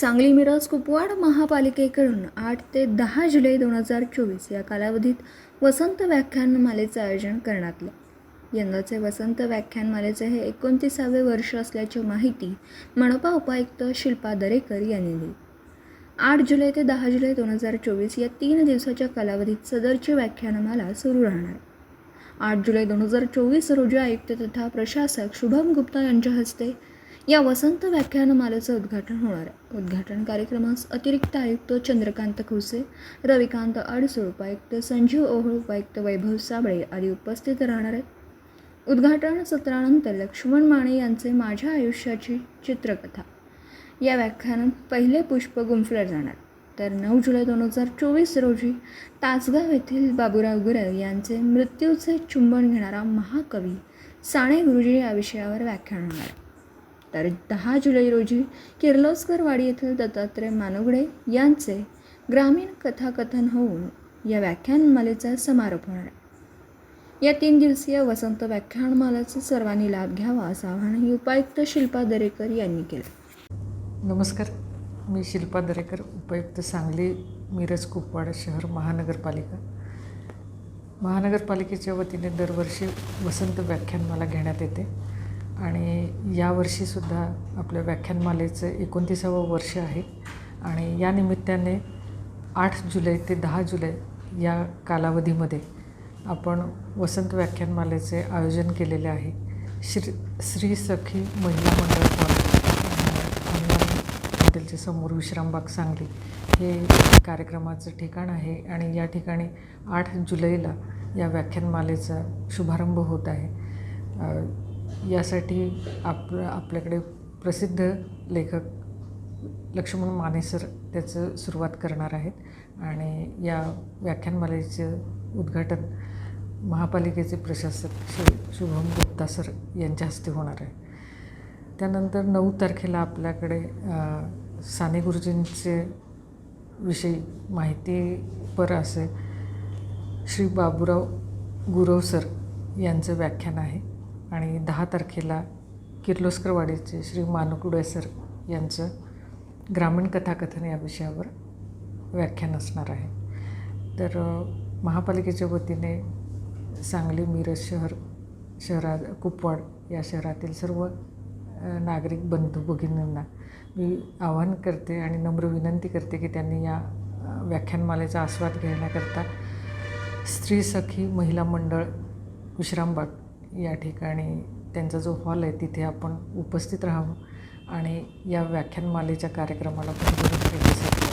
सांगली मिरज कुपवाड महापालिकेकडून आठ ते दहा जुलै दोन हजार चोवीस या कालावधीत वसंत व्याख्यानमालेचं आयोजन करण्यात आलं. यंदाचे वसंत व्याख्यानमालेचे हे एकोणतीसावे वर्ष असल्याची माहिती मनपा उपायुक्त शिल्पा दरेकर यांनी दिली. आठ जुलै ते दहा जुलै दोन हजार चोवीस या तीन दिवसाच्या कालावधीत सदरची व्याख्यानमाला सुरू राहणार. आठ जुलै दोन हजार चोवीस रोजी आयुक्त तथा प्रशासक शुभम गुप्ता यांच्या हस्ते या वसंत व्याख्यानमालेचं उद्घाटन होणार आहे. उद्घाटन कार्यक्रमास अतिरिक्त आयुक्त चंद्रकांत खुसे रविकांत अडसूळ उपायुक्त संजीव ओहळ उपायुक्त वैभव साबळे आदी उपस्थित राहणार आहेत. उद्घाटन सत्रानंतर लक्ष्मण माने यांचे माझ्या आयुष्याची चित्रकथा. या व्याख्यानात पहिले पुष्प गुंफलं जाणार. तर नऊ जुलै दोन हजार चोवीस रोजी तासगाव येथील बाबूराव गुरव यांचे मृत्यूचे चुंबन घेणारा महाकवी साने गुरुजी या विषयावर व्याख्यान होणार तर दहा जुलै रोजी किर्लोस्करवाडी येथील दत्तात्रय मानुगडे यांचे ग्रामीण कथाकथन होऊन या व्याख्यानमालेचा समारोप होणार आहे. या तीन दिवसीय वसंत व्याख्यानमालाचा सर्वांनी लाभ घ्यावा असं आवाहनही उपायुक्त शिल्पा दरेकर यांनी केलं. नमस्कार. मी शिल्पा दरेकर उपायुक्त सांगली मिरज कुपवाड शहर महानगरपालिका. महानगरपालिकेच्या वतीने दरवर्षी वसंत व्याख्यानमाला घेण्यात येते. आणि यावर्षीसुद्धा आपल्या व्याख्यानमालेचं एकोणतीसावं वर्ष आहे. आणि या निमित्ताने आठ जुलै ते दहा जुलै या कालावधीमध्ये आपण वसंत व्याख्यानमालेचे आयोजन केलेले आहे. श्री श्री सखी महिला मंडळ हॉटेलच्या समोर विश्रामबाग सांगली हे कार्यक्रमाचं ठिकाण आहे आणि या ठिकाणी आठ जुलैला या व्याख्यानमालेचा शुभारंभ होत आहे. यासाठी आप आपल्याकडे प्रसिद्ध लेखक लक्ष्मण माने सर त्याचं सुरुवात करणार आहेत. आणि या व्याख्यानमालेचं उद्घाटन महापालिकेचे प्रशासक श्री शुभम गुप्ता सर यांच्या हस्ते होणार आहे. त्यानंतर नऊ तारखेला आपल्याकडे साने गुरुजींचे विषयी माहितीपर असे श्री बाबूराव गुरव सर यांचं व्याख्यान आहे. आणि दहा तारखेला किर्लोस्करवाडीचे श्री मानुकुडे सर यांचं ग्रामीण कथाकथन या विषयावर व्याख्यान असणार आहे. तर महापालिकेच्या वतीने सांगली मिरज शहर शहरात कुपवाड या शहरातील सर्व नागरिक बंधू भगिनींना मी आवाहन करते आणि नम्र विनंती करते की त्यांनी या व्याख्यानमालेचा आस्वाद घेण्याकरता स्त्री सखी महिला मंडळ विश्रामबाग या ठिकाणी त्यांचा जो हॉल आहे तिथे आपण उपस्थित राहावं. आणि या व्याख्यानमालेच्या कार्यक्रमाला पण